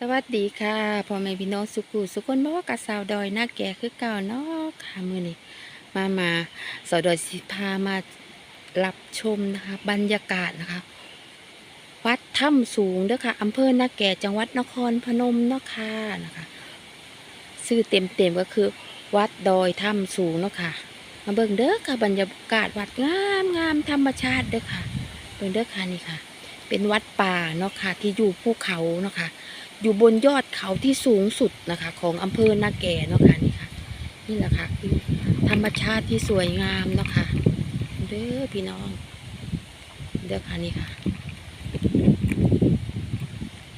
สวัสดีค่ะพ่อแม่พี่น้องสุขุสุคนบอกว่ากะสาวดอยหน้าแก่คือเก่าเนาะค่ะมือนี้มามาสาวดอยสิพามารับชมนะคะ บรรยากาศนะคะ วัดถ้ำสูงเด้อค่ะอำเภอหน้าแก่จังหวัดนครพนมเนาะค่ะนะคะชื่อเต็มๆก็คือ วัดดอยถ้ำสูงเนาะค่ะ มาเบิ่งเด้อค่ะบรรยากาศวัดงามงามธรรมชาติเด้อค่ะเบิ่งเด้อค่ะนี่ค่ะ เป็นวัดป่าเนาะค่ะที่อยู่ภูเขาเนาะค่ะ อยู่บนยอดเขาที่สูงสุดนะคะ ของอำเภอนาแก่เนาะค่ะนี่ค่ะนี่แหละค่ะธรรมชาติที่สวยงามเนาะค่ะเด้อพี่น้องเด้อค่ะนี่ค่ะ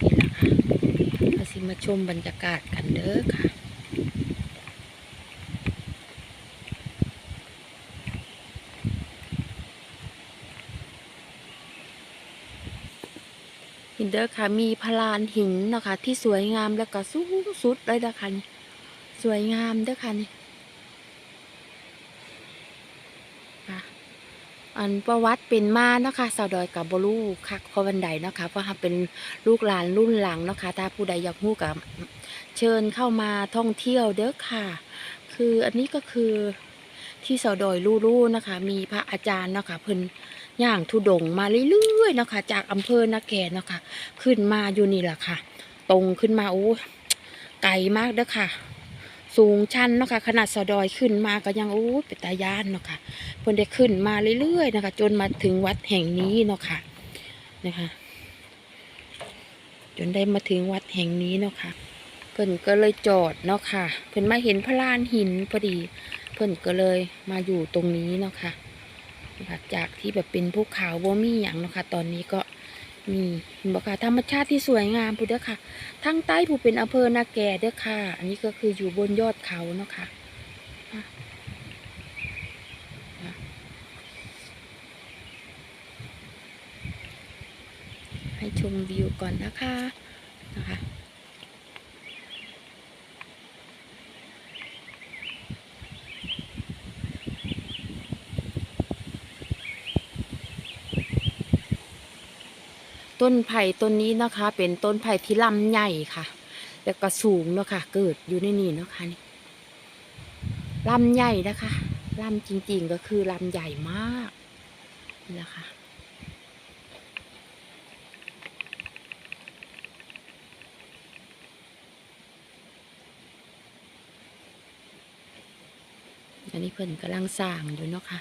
นี่แหละค่ะมาสิมาชมบรรยากาศกันเด้อค่ะ หินเด้อค่ะ มีพลานหินเนาะคะที่สวยงามแล้วก็สูงสุดเลยนะคะนี่สวยงามเด้อค่ะนี่ค่ะอันประวัติเป็นมาเนาะคะสาวดอยกับบลูคักพอวันใดเนาะคะเพราะว่าเป็นลูกหลานรุ่นหลังเนาะคะถ้าผู้ใดอยากรู้กับเชิญเข้ามาท่องเที่ยวเด้อค่ะ คืออันนี้ก็คือ ที่เสาดอยลู่ๆนะคะ มีพระอาจารย์นะคะเพิ่นย่างทุดงมาเรื่อยๆนะคะ จากอำเภอนาแก่นะคะ ขึ้นมาอยู่นี่แหละค่ะ ตรงขึ้นมาโอ้ไกลมากเด้อค่ะ สูงชันเนาะค่ะขนาดเสะดอยขึ้นมาก็ยังโอ้เป็นตายานเนาะค่ะเพิ่นได้ขึ้นมาเรื่อยๆนะคะ จนมาถึงวัดแห่งนี้เนาะค่ะนะคะ จนได้มาถึงวัดแห่งนี้เนาะค่ะเพิ่นก็เลยจอดเนาะค่ะ เพิ่นมาเห็นพระลานหินพอดี เพิ่นก็เลยมาอยู่ตรงนี้เนาะค่ะนะจากที่แบบเป็นภูเขาบ่มีอย่างเนาะคะตอนนี้ก็มีเห็นบอกค่ะธรรมชาติที่สวยงามพูดเด้อค่ะทั้งใต้ผู้เป็นอำเภอนาแก่เด้อค่ะ อันนี้ก็คืออยู่บนยอดเขาเนาะค่ะอะอะให้ชมวิวก่อนนะคะนะคะ ต้นไผ่ต้นนี้นะคะ เป็นต้นไผ่ที่ลำใหญ่ค่ะ แล้วก็สูงเนาะค่ะ เกิดอยู่ในนี่เนาะค่ะนี่ลำใหญ่นะคะลำจริงๆก็คือลำใหญ่มากนี่แหละค่ะอันนี้เพิ่นกำลังสร้างอยู่เนาะค่ะ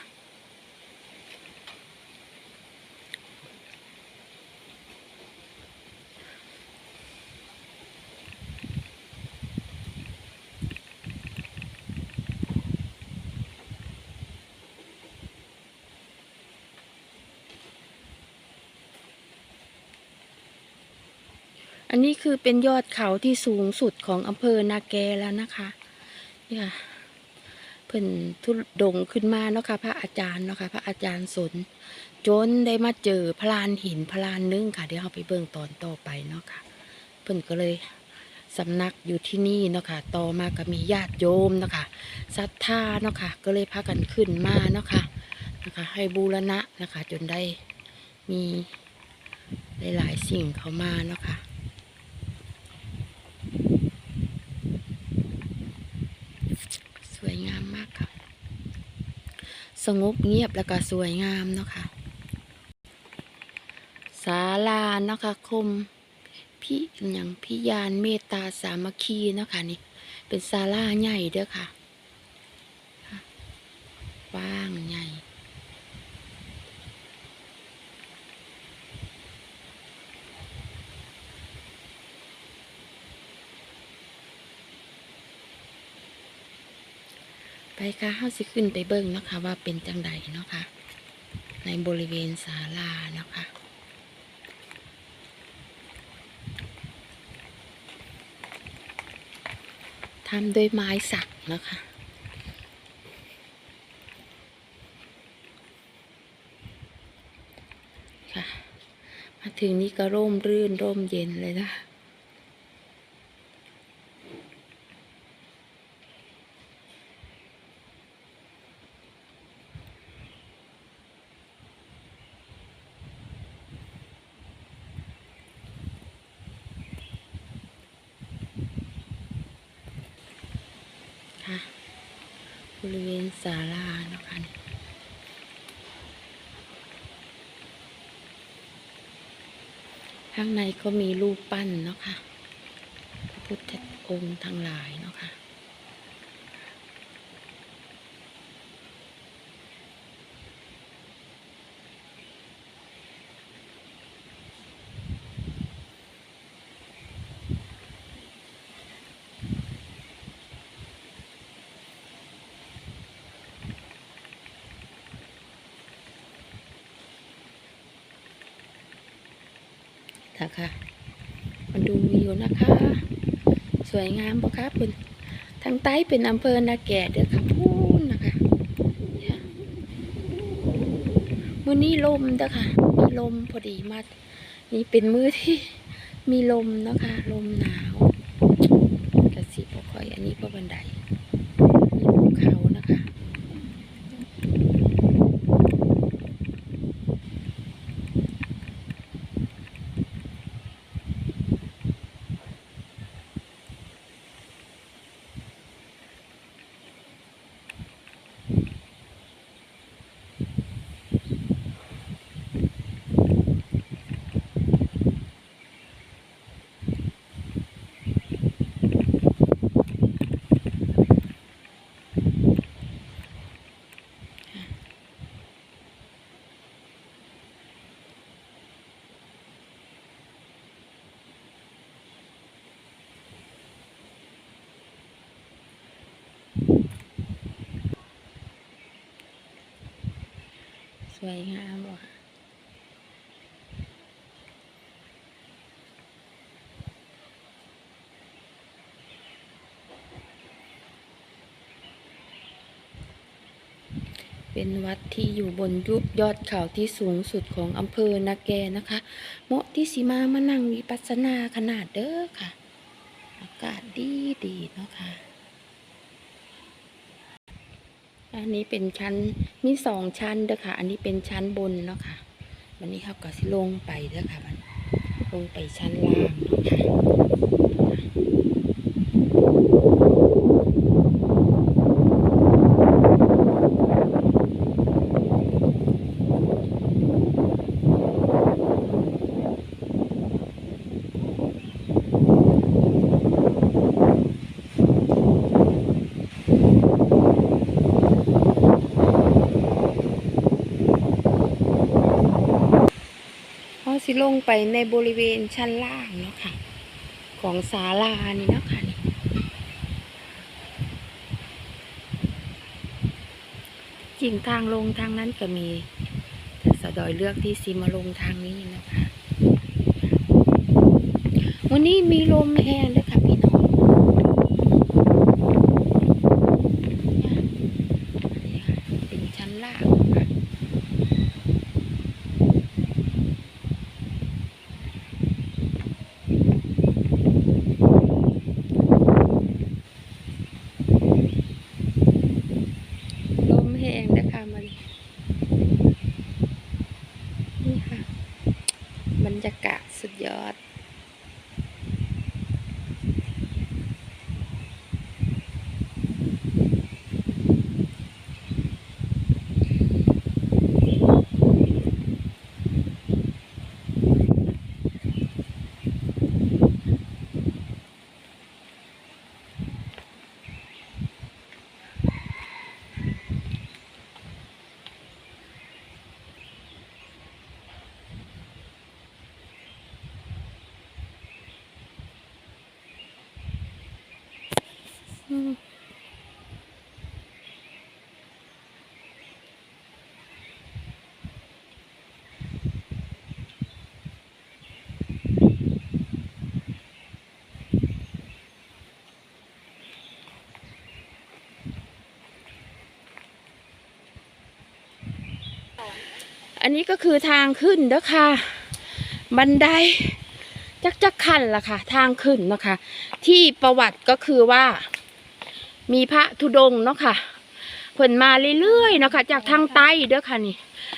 อันนี้คือเป็นยอดเขาที่สูงสุดของอำเภอนาแกแล้วนะคะเนี่ยเพิ่นทุดงขึ้นมาเนาะค่ะพระอาจารย์เนาะค่ะพระอาจารย์สน จนได้มาเจอพลานหินพลานนึงค่ะ เดี๋ยวเราไปเบิ่งตอนต่อไปเนาะค่ะ เพิ่นก็เลยสำนักอยู่ที่นี่เนาะค่ะ ต่อมาก็มีญาติโยมเนาะค่ะศรัทธาเนาะค่ะ ก็เลยพากันขึ้นมาเนาะค่ะนะคะ ให้บูรณะนะคะ จนได้มีหลาย ๆ สิ่งเข้ามาเนาะค่ะ สวยงามมากค่ะ สงบเงียบแล้วก็สวยงามเนาะค่ะศาลาเนาะค่ะคมพี่อย่างพิยานเมตตาสามัคคีเนาะค่ะนี่เป็นศาลาใหญ่เด้อคะค่ะกว้างใหญ่ ไปค่ะเฮาสิขึ้นไปเบิ่งนะคะว่าเป็นจังใดเนาะค่ะในบริเวณศาลานะคะทำด้วยไม้สักนะคะค่ะ มาถึงนี่ก็ร่มรื่นร่มเย็นเลยนะ บริเวณศาลาเนาะคะนี่ข้างในก็มีรูปปั้นเนาะค่ะพระพุทธองค์ทั้งหลายเนาะค่ะ นะคะมาดูวิวนะคะ สวยงามปะคะคุณทางใต้เป็นอำเภอนาแก่เด้อค่ะพูนนะคะมือนี้ลมเด้อค่ะ มีลมพอดีมากนี่เป็นมือที่มีลมนะคะ ลมหนาวกระสีพอคอย อันนี้พอบันได สวยงามว่ะเป็นวัดที่อยู่บนยุยอดเขาที่สูงสุดของอำเภอนาแกนะคะเหมาะที่สิมามานั่งวิปัสสนาขนาดเด้อค่ะ อากาศดีดีเนาะค่ะ อันนี้เป็นชั้นมีสองชั้นเด้อค่ะ อันนี้เป็นชั้นบนเนาะค่ะวันนี้เขาก็สิลงไปเด้อค่ะมันลงไปชั้นล่างเนาะค่ะ ลงไปในบริเวณชั้นล่างเนาะค่ะ ของศาลานี่เนาะค่ะนี่จริงทางลงทางนั้นก็มีแต่สะดอยเลือกที่ซีมาลงทางนี้นะคะ วันนี้มีลมแห้งด้วยค่ะพี่น้องเนี่ยค่ะเป็นชั้นล่างค่ะ ลมแห้งนะคะมันนี่ค่ะ บรรยากาศสุดยอด อันนี้ก็คือทางขึ้นเด้อค่ะ บันไดจักจักขันล่ะค่ะ ทางขึ้นนะคะ ที่ประวัติก็คือว่า มีพระธุดงค์เนาะค่ะเพิ่นมาเรื่อยๆเนาะค่ะจากทางใต้เด้อค่ะนี่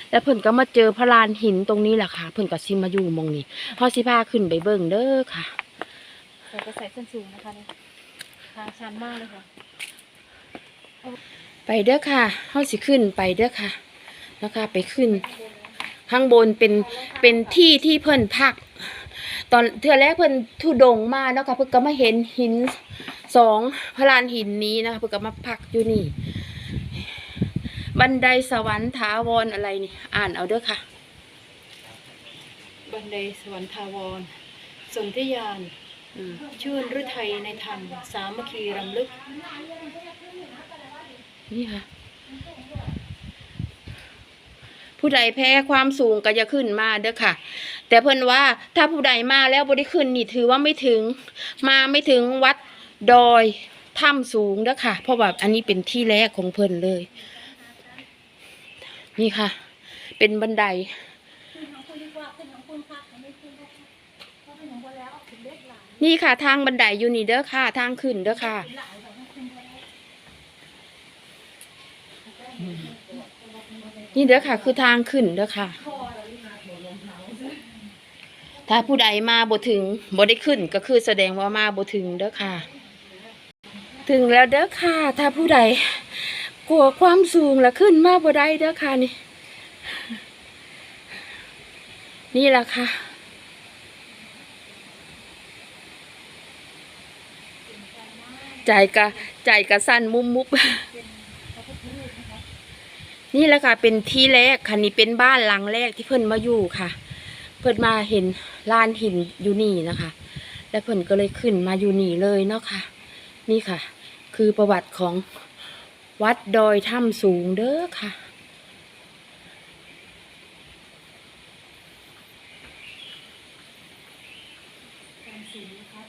แล้วเพิ่นก็มาเจอพระลานหินตรงนี้แหละค่ะ เพิ่นก็สิมาอยู่หมองนี้พอสิพาขึ้นไปเบิ่งเด้อค่ะแต่ก็ใส่ส้นสูงนะคะเนี่ยทางชันมากเลยค่ะ ไปเด้อค่ะเฮาสิขึ้นไปเด้อค่ะนะคะ ไปขึ้น ข้างบนเป็นเป็นที่ที่เพิ่นพัก ตอนเทื่อแรกเพิ่นทุดงค์มาเนาะค่ะเพิ่นก็มาเห็นหิน สองพลานหินนี้นะคะเพิ่นก็มาพักอยู่นี่ บันไดสวรรค์ถาวรอะไรนี่ อ่านเอาเด้อค่ะ บันไดสวรรคาวร สนธิยานอืมชื่นฤทัยในธรรม สามัคคีรำลึก นี่ค่ะ ผู้ใดแพ้ความสูงก็จะขึ้นมาเด้อค่ะ แต่เพิ่นว่าถ้าผู้ใดมาแล้วบ่ได้ขึ้นนี่ถือว่าไม่ถึง มาไม่ถึงวัด ดอยถ้ำสูงเด้อค่ะ เพราะว่าอันนี้เป็นที่แรกของเพิ่นเลย นี่ค่ะ เป็นบันไดนี่ค่ะ ทางบันไดอยู่นี่เด้อค่ะ ทางขึ้นเด้อค่ะ นี่เด้อค่ะ คือทางขึ้นเด้อค่ะ ถ้าผู้ใดมาบ่ถึงบ่ได้ขึ้นก็คือแสดงว่ามาบ่ถึงเด้อค่ะ ถึงแล้วเด้อค่ะ ถ้าผู้ใดกลัวความสูงแล้วขึ้นมาบ่ได้เด้อค่ะนี่ นี่แหละค่ะใจกะใจกะสั้นมุมมุบนี่แหละค่ะ เป็นที่แรกค่ะนี่เป็นบ้านหลังแรกที่เพิ่นมาอยู่ค่ะ เพิ่นมาเห็นลานหินอยู่นี่นะคะ แล้วเพิ่นก็เลยขึ้นมาอยู่นี่เลยเนาะค่ะ นี่ค่ะ คือประวัติของวัดดอยถ้ำสูงเด้อค่ะการสูงนะครับ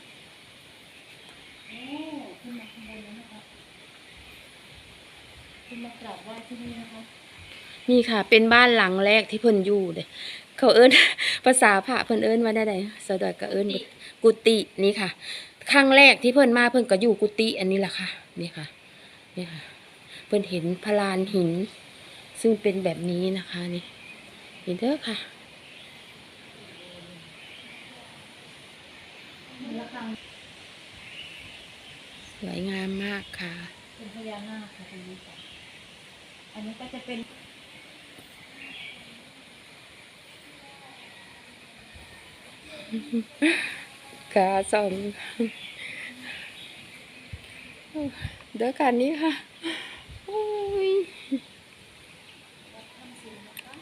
โอ้ขึ้นมาข้างบนแล้วนะครับขึ้นมากราบไหว้ที่นี่นะครับนี่ค่ะ เป็นบ้านหลังแรกที่เพิ่นอยู่เลยเขาเอิ้นภาษาพระเพิ่นเอิ้นว่าได้ไดสะดอยก็เอิ้นว่ากุฏินี่ค่ะ ครั้งแรกที่เพิ่อนมาเพิ่อนก็อยู่กุฏิอันนี้แหละค่ะนี่ค่ะนี่ค่ะ เพิ่อนเห็นพลานหิน ซึ่งเป็นแบบนี้นะคะนี่เห็นเด้อค่ะระฆังสวยงามมากค่ะ เป็นพญานาคค่ะตรงนี้ค่ะอันนี้ก็จะเป็น ขาสองเด้อกันนี้ค่ะโอ้ยวัดถ้ำสูงนะคะ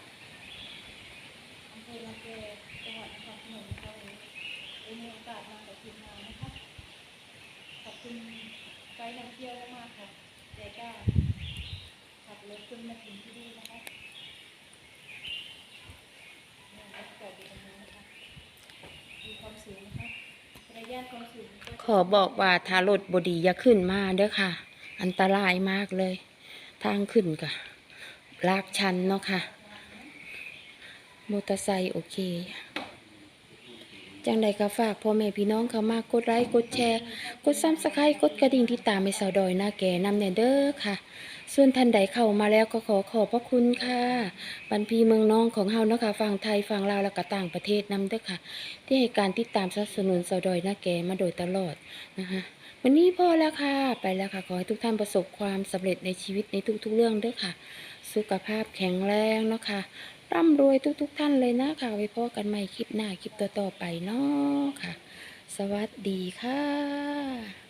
อำเภอละแกจังหวัดนครพนมนะคะวันนี้ได้มีโอกาสมากับทีมานนะคะขอบคุณไกด์นำเที่ยวมากค่ะใจก้าขับรถจนมาถึงที่นี่นะคะเนี่ยรถจอดอยู่ตรงนี้นะคะมีความสูงนะคะระยะความสูงก็ ขอบอกว่าถ้ารถบดีอย่าขึ้นมาเด้อค่ะ อันตรายมากเลย ทางขึ้นกะลากชันเนาะค่ะ มอเตอร์ไซค์โอเค จังใดก็ฝากพ่อแม่พี่น้องเขามากดไลค์กดแชร์ กดซ้ำสไครต์กดกระดิ่งที่ตามให้สาวดอยหน้าแก่นำเนี่ยเด้อค่ะ ส่วนท่านใดเข้ามาแล้วก็ขอขอบพระคุณค่ะบันพีเมืองน้องของเฮานะคะฝั่งไทยฝั่งลาวแล้วก็ต่างประเทศนำเด้อค่ะ ที่ให้การติดตามสนับสนุนสาวดอยหน้าแกมาโดยตลอดนะคะวันนี้พอแล้วค่ะ ไปแล้วค่ะ ขอให้ทุกท่านประสบความสำเร็จในชีวิตในทุกๆเรื่องเด้อค่ะ สุขภาพแข็งแรงเนาะค่ะร่ำรวยทุก ๆ ท่านเลยนะคะไว้พบกันใหม่คลิปหน้าคลิปต่อๆไปเนาะค่ะ สวัสดีค่ะ